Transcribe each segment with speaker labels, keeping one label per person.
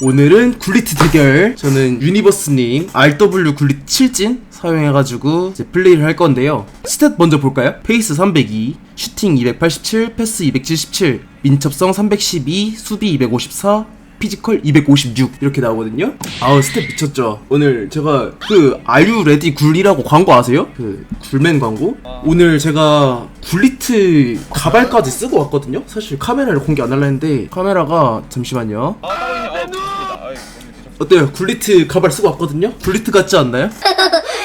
Speaker 1: 오늘은 굴리트 대결. 저는 유니버스님 RW 굴리트 7진 사용해가지고 이제 플레이를 할 건데요. 스탯 먼저 볼까요? 페이스 302 슈팅 287 패스 277 민첩성 312 수비 254 피지컬 256 이렇게 나오거든요. 아우 스탯 미쳤죠. 오늘 제가 그 you ready 굴리라고 광고 아세요? 그 굴맨 광고? 오늘 제가 굴리트 가발까지 쓰고 왔거든요. 사실 카메라를 공개 안 하려 했는데 카메라가 잠시만요.
Speaker 2: 아
Speaker 1: 어때요? 굴리트 가발 쓰고 왔거든요? 굴리트 같지 않나요?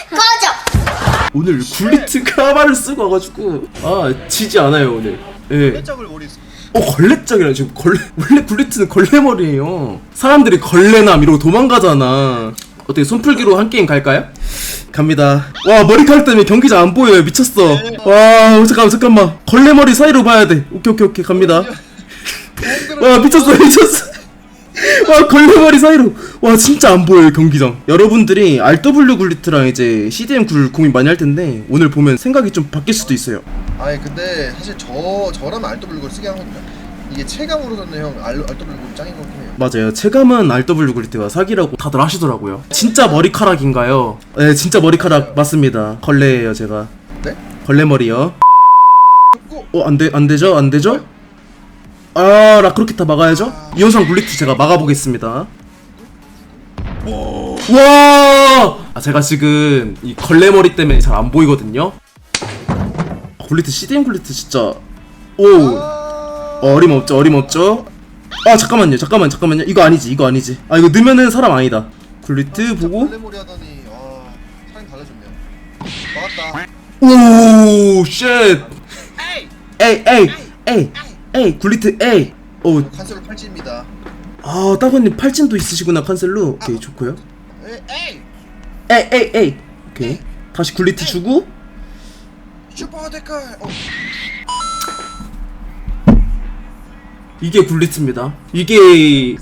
Speaker 1: 꺼져! 오늘 굴리트 가발을 쓰고 와가지고 아 지지 않아요 오늘 예.
Speaker 2: 짝을 머리 쓰.
Speaker 1: 어 걸레짝이라 지금 걸레 원래 굴리트는 걸레머리예요 사람들이 걸레남 이러고 도망가잖아 어떻게 손풀기로 한 게임 갈까요? 갑니다 와 머리카락 때문에 경기장 안 보여요 미쳤어 와 잠깐만 잠깐만 걸레머리 사이로 봐야 돼 오케이 오케이 오케이 갑니다 와 미쳤어 미쳤어 와 걸레머리 사이로. 와 진짜 안 보여요 경기장. 여러분들이 RW 굴리트랑 이제 CDM 굴 고민 많이 할 텐데 오늘 보면 생각이 좀 바뀔 수도 있어요.
Speaker 3: 아니 근데 사실 저 저라면 RW 걸 쓰게 하거든요. 이게 체감으로는 형 R, RW 걸 짱인 것 같긴 해요.
Speaker 1: 맞아요. 체감은 RW 굴리트가 사기라고 다들 하시더라고요. 진짜 머리카락인가요? 네 진짜 머리카락 맞습니다. 걸레예요 제가.
Speaker 3: 네?
Speaker 1: 걸레머리요. 어 안돼 안되죠? 안되죠? 아 라크로키타 막아야죠? 이현상 굴리트 제가 막아보겠습니다. 와! 아 제가 지금 이 걸레머리 때문에 잘 안 보이거든요? 아, 굴리트 CDM 굴리트 진짜. 오
Speaker 3: 아...
Speaker 1: 어림없죠 어림없죠? 아 잠깐만요 잠깐만 잠깐만요. 이거 아니지 이거 아니지. 아 이거 넣으면은 사람 아니다. 굴리트 보고.
Speaker 3: 블레머리 하더니 아 사람 달라졌네요. 막았다.
Speaker 1: 오쉣. 에이. 에이. 에이 에이 굴리트 에이 오아
Speaker 3: 칸셀로 팔찌입니다.
Speaker 1: 따가님 팔진도 있으시구나 칸셀로. 오케이 좋고요.
Speaker 3: 에이 에이
Speaker 1: 에이 에이 에이 오케이. 다시 굴리트 주고.
Speaker 3: 슈퍼 데칼. 어,
Speaker 1: 이게 굴리트입니다. 이게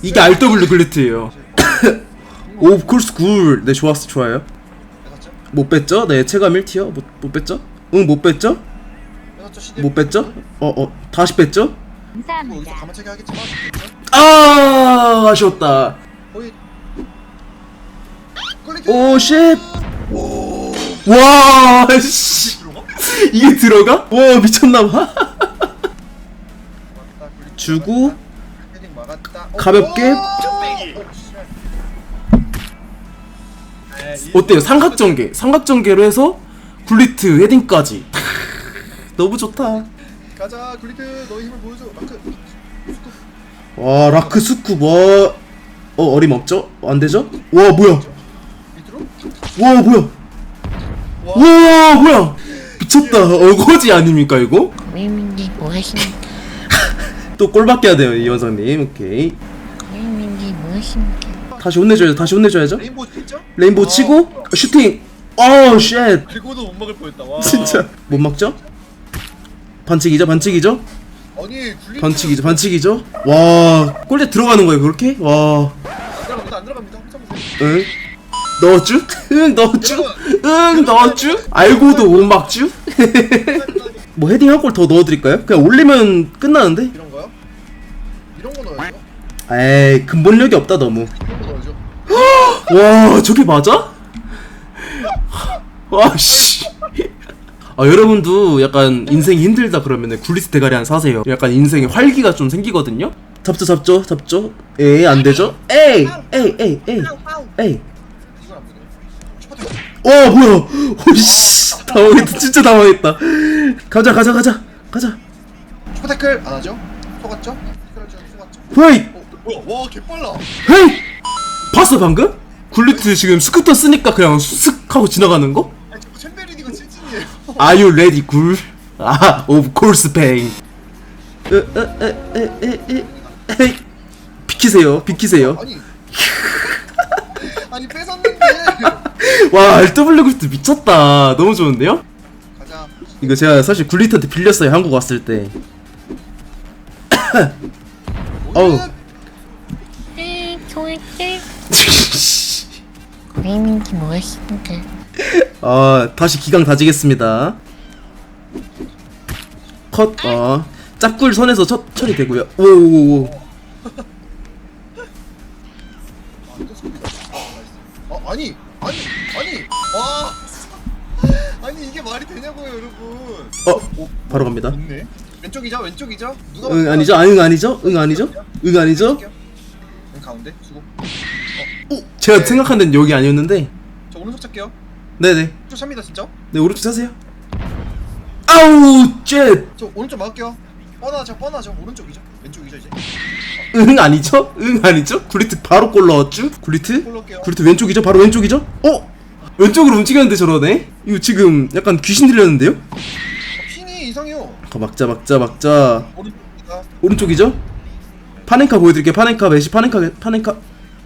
Speaker 1: 이게 RW 굴리트예요. 오 쿨스 굴네 좋았어 좋아요? 못 뺐죠? 네 체감 1티어. 못, 못 뺐죠? 응 못 뺐죠?
Speaker 3: 시대.
Speaker 1: 못 뺐죠? 어 어 다시 뺐죠?
Speaker 3: 뭐 여기서
Speaker 4: 감사합니다.
Speaker 3: 가만차게 하겠지만 됐죠?
Speaker 1: 아 아쉬웠다
Speaker 3: 거의 꿀리트.
Speaker 1: 오 쉣 와 씨. 이게 들어가? 와 미쳤나봐 주고
Speaker 3: 막았다. 헤딩 막았다. 어,
Speaker 1: 가볍게.
Speaker 3: 오! 어, 씨.
Speaker 1: 어때요 삼각전개 삼각전개로 해서 굴리트 헤딩까지 너무 좋다
Speaker 3: 가자 굴리트 너의 힘을 보여줘. 마크.
Speaker 1: 와 라크 스쿱 와 어 어림없죠? 안 되죠? 와 뭐야
Speaker 3: 밑으로.
Speaker 1: 와 뭐야 와 뭐야 미쳤다 어거지 아닙니까 이거?
Speaker 4: 고객님이 뭐 하십니까?
Speaker 1: 또 꼴밖에 해야 돼요 이현상님 오케이
Speaker 4: 고객님이 뭐 하십니까?
Speaker 1: 다시 혼내줘야죠 다시 혼내줘야죠
Speaker 3: 레인보우 있죠?
Speaker 1: 레인보우
Speaker 3: 어.
Speaker 1: 치고 슈팅 어우 쉣
Speaker 2: 그리고도 못 먹을 뻔했다. 와.
Speaker 1: 진짜 못 막죠? 반칙이죠 반칙이죠?
Speaker 3: 아니.
Speaker 1: 반칙이죠 반칙이죠? 와 골대 들어가는 거예요 그렇게? 와
Speaker 3: 안 들어갑니다 안 들어갑니다. 혼자 보세요.
Speaker 1: 응? 넣었쥬? 응 넣었쥬? 응 넣었쥬? 알고도 못 막쥬? 뭐 헤딩 한 골 더 넣어드릴까요? 그냥 올리면 끝나는데?
Speaker 3: 이런 거요? 이런 거 넣어야죠.
Speaker 1: 에이 근본력이 없다 너무
Speaker 3: 이런 거 넣어야죠.
Speaker 1: 와 저게 맞아? 와씨 아 여러분도 약간 인생이 힘들다 그러면 굴리스 대가리 한 사세요 약간 인생에 활기가 좀 생기거든요 잡죠 잡죠 잡죠 에이 안 되죠? 에이 에이 에이 에이 에이
Speaker 3: 안 되네. 슈퍼
Speaker 1: 어 뭐야 오씨 당황했다 진짜 당황했다 가자 가자 가자 가자
Speaker 3: 태클 안 하죠? 속았죠? 태클 좀 속았죠?
Speaker 1: 헤이
Speaker 3: 어, 뭐야? 와 개빨라.
Speaker 1: 헤이 봤어 방금? 굴리트 지금 스쿠터 쓰니까 그냥 쓱 하고 지나가는 거? Are you ready, 굴? 아, of course, bang. 으, 으, 으, 으, 으, 으, 에이. 비키세요, 비키세요.
Speaker 3: 아니. 아니 뺏었는데.
Speaker 1: 와, RW 굴트 미쳤다. 너무 좋은데요?
Speaker 3: 가자.
Speaker 1: 이거 제가 사실 굴리트한테 빌렸어요, 한국 왔을 때. 어우.
Speaker 4: 네, 좋을게. 고객님이 뭐 하십니까?
Speaker 1: 아, 다시 기강 다지겠습니다. 컷, 어. 짭굴 선에서 처, 처리 되고요. 오오오.
Speaker 3: 됐습니다. 나이스. 어 아니 아니 아니 와 아니 이게 말이 되냐고요 여러분.
Speaker 1: 어 바로 갑니다
Speaker 3: 있네. 왼쪽이죠 왼쪽이죠. 누가
Speaker 1: 응 아니죠 아, 응 아니죠 응 아니죠 응 아니죠
Speaker 3: 응 가운데 수고.
Speaker 1: 제가 생각한 데는 여기 아니었는데
Speaker 3: 저 오른쪽 찾게요.
Speaker 1: 네네
Speaker 3: 쭉 삽니다 진짜.
Speaker 1: 네 오른쪽 사세요 아우
Speaker 3: 쉣저 오른쪽 막을게요. 뻔하죠 뻔하죠 오른쪽이죠 왼쪽이죠 이제.
Speaker 1: 응 아니죠? 응 아니죠? 굴리트 바로 골 넣었죠? 굴리트? 굴리트 왼쪽이죠? 바로 왼쪽이죠? 어? 왼쪽으로 움직였는데 저러네? 이거 지금 약간 귀신 들렸는데요?
Speaker 3: 어, 핑이 이상해요.
Speaker 1: 가 막자 막자 막자
Speaker 3: 오른쪽입니다.
Speaker 1: 오른쪽이죠? 파넨카 보여드릴게요 파넨카 메시 파넨카 파넨카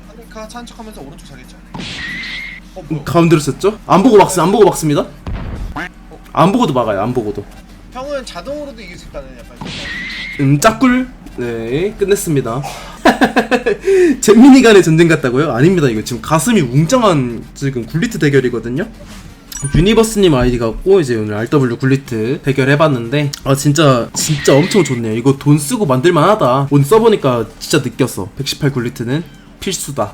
Speaker 3: 하니까 차한 척하면서 오른쪽 사겠죠. 어?
Speaker 1: 가운데로 썼죠? 안 보고 막스 안 보고 막습니다. 안 보고도 막아요 안 보고도.
Speaker 3: 형은 자동으로도 이길 수 있다는 약간.
Speaker 1: 음 짝꿀 네 끝냈습니다. 잼민이 간의 전쟁 같다고요? 아닙니다 이거. 지금 가슴이 웅장한 지금 굴리트 대결이거든요? 유니버스님 아이디 갖고 이제 오늘 RW 굴리트 대결 해봤는데 아 진짜 진짜 엄청 좋네요. 이거 돈 쓰고 만들만하다. 오늘 써보니까 진짜 느꼈어. 118 굴리트는 필수다